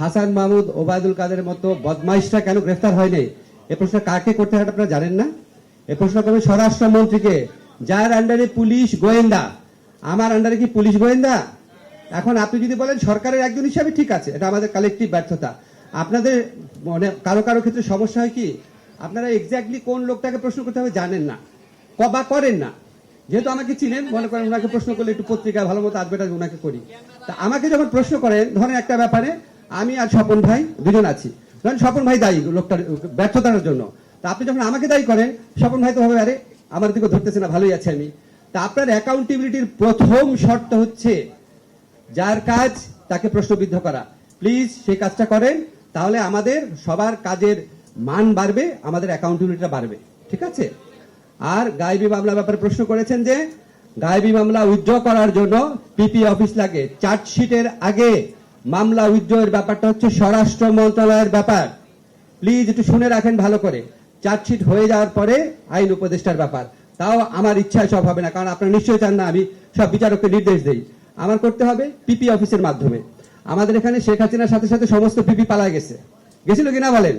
হাসান মাহমুদ, ওবায়দুল কাদের মতো বদমাইশরা কেন গ্রেফতার হয়নি? এ প্রশ্ন কাকে করতে হয় আপনারা জানেন না? এ প্রশ্ন করবেন স্বরাষ্ট্রমন্ত্রীকে, যার আন্ডারে পুলিশ গোয়েন্দা? আমার আন্ডারে কি পুলিশ গোয়েন্দা? এখন আপনি যদি বলেন সরকারের একজন হিসাবে ঠিক আছে, এটা আমাদের কালেকটিভ ব্যর্থতা। আপনাদের মানে কারও কারও ক্ষেত্রে সমস্যা হয় কি? আপনারা এক্স্যাক্টলি কোন লোকটাকে প্রশ্ন করতে হবে জানেন না বা করেন না। যেহেতু আমাকে চিনেন, মনে করেন ওনাকে প্রশ্ন করলে একটু পত্রিকায় ভালো মতো অ্যাডভার্টাইজ ওনাকে করি। তা আমাকে যখন প্রশ্ন করেন, ধরেন একটা ব্যাপারে আমি আর স্বপন ভাই দুজন আছি। ধরেন স্বপন ভাই দায়ী লোকটার ব্যর্থতার জন্য। তা আপনি যখন আমাকে দায়ী করেন, স্বপন ভাই তো হবে আরে, আমার দিকে ধরতেছে না, ভালোই আছে আমি। তা আপনার অ্যাকাউন্টেবিলিটির প্রথম শর্ত হচ্ছে, যার কাজ তাকে প্রশ্নবিদ্ধ করা। প্লিজ সেই কাজটা করেন, তাহলে আমাদের সবার কাজের মান বাড়বে, আমাদের অ্যাকাউন্টেবিলিটিটা বাড়বে। ঠিক আছে? আর গায়েবী মামলা ব্যাপারে প্রশ্ন করেছেন যে, গায়েবী মামলা উইথড্র করার জন্য পিপি অফিস লাগে। চার্জশিটের আগে মামলা উইথড্রয়ের ব্যাপারটা হচ্ছে স্বরাষ্ট্র মন্ত্রণালয়ের ব্যাপার। প্লিজ একটু শুনে রাখেন ভালো করে। চার্জশিট হয়ে যাওয়ার পরে আইন উপদেষ্টার ব্যাপার। তাও আমার ইচ্ছায় সব হবে না, কারণ আপনারা নিশ্চয়ই চান না আমি সব বিচারককে নির্দেশ দেই। আমার করতে হবে পিপি অফিসের মাধ্যমে। আমাদের এখানে শেখ হাসিনার সাথে সাথে সমস্ত পিপি পালায় গেছে। গেছিল কিনা বলেন?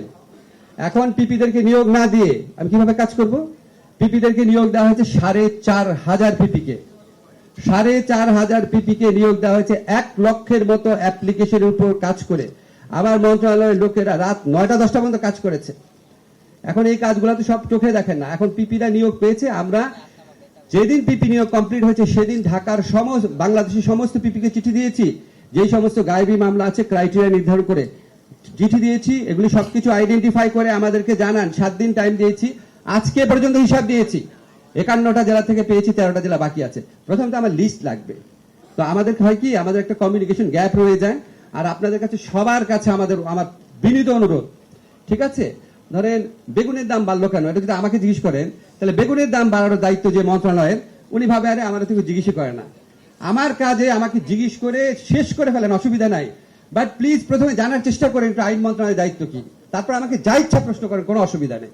এখন পিপিদেরকে নিয়োগ না দিয়ে আমি কীভাবে কাজ করব? পিপিদেরকে নিয়োগ দেওয়া হয়েছে সাড়ে চার হাজার পিপিকে। সাড়ে চার হাজার পিপিকে নিয়োগ দেওয়া হয়েছে এক লক্ষের মতো অ্যাপ্লিকেশনের উপর কাজ করে। আবার মন্ত্রণালয়ের লোকেরা রাত নয়টা, দশটা পর্যন্ত কাজ করেছে। এখন এই কাজগুলো তো সব চোখে দেখেন না। এখন পিপিরা নিয়োগ পেয়েছে। আমরা যেদিন পিপি নিয়োগ কমপ্লিট হয়েছে, সেদিন ঢাকার সমস্ত, বাংলাদেশের সমস্ত পিপিকে চিঠি দিয়েছি। যেই সমস্ত গায়েবী মামলা আছে, ক্রাইটেরিয়া নির্ধারণ করে চিঠি দিয়েছি। এগুলি সবকিছু আইডেন্টিফাই করে আমাদেরকে জানান। সাত দিন টাইম দিয়েছি। আজকে পর্যন্ত হিসাব দিয়েছি। একান্নটা জেলা থেকে পেয়েছি, তেরোটা জেলা বাকি আছে। প্রথমত আমার লিস্ট লাগবে। তো আমাদের হয় কি, আমাদের একটা কমিউনিকেশন গ্যাপ রয়ে যায়, আর আপনাদের কাছে সবার কাছে আমাদের, আমার বিনীত অনুরোধ। ঠিক আছে? ধরেন, বেগুনের দাম বাড়লো কেন? এটা যদি আমাকে জিজ্ঞেস করেন, তাহলে বেগুনের দাম বাড়ানোর দায়িত্ব যে মন্ত্রণালয়ের, উনি ভাবে, আরে, আমার থেকে জিজ্ঞেস করে না। আমার কাজে আমাকে জিজ্ঞেস করে, শেষ করে ফেলেন, অসুবিধা নাই। বাট প্লিজ প্রথমে জানার চেষ্টা করেন আইন মন্ত্রণালয়ের দায়িত্ব কি? তারপর আমাকে যা ইচ্ছা প্রশ্ন করেন, কোনো অসুবিধা নেই।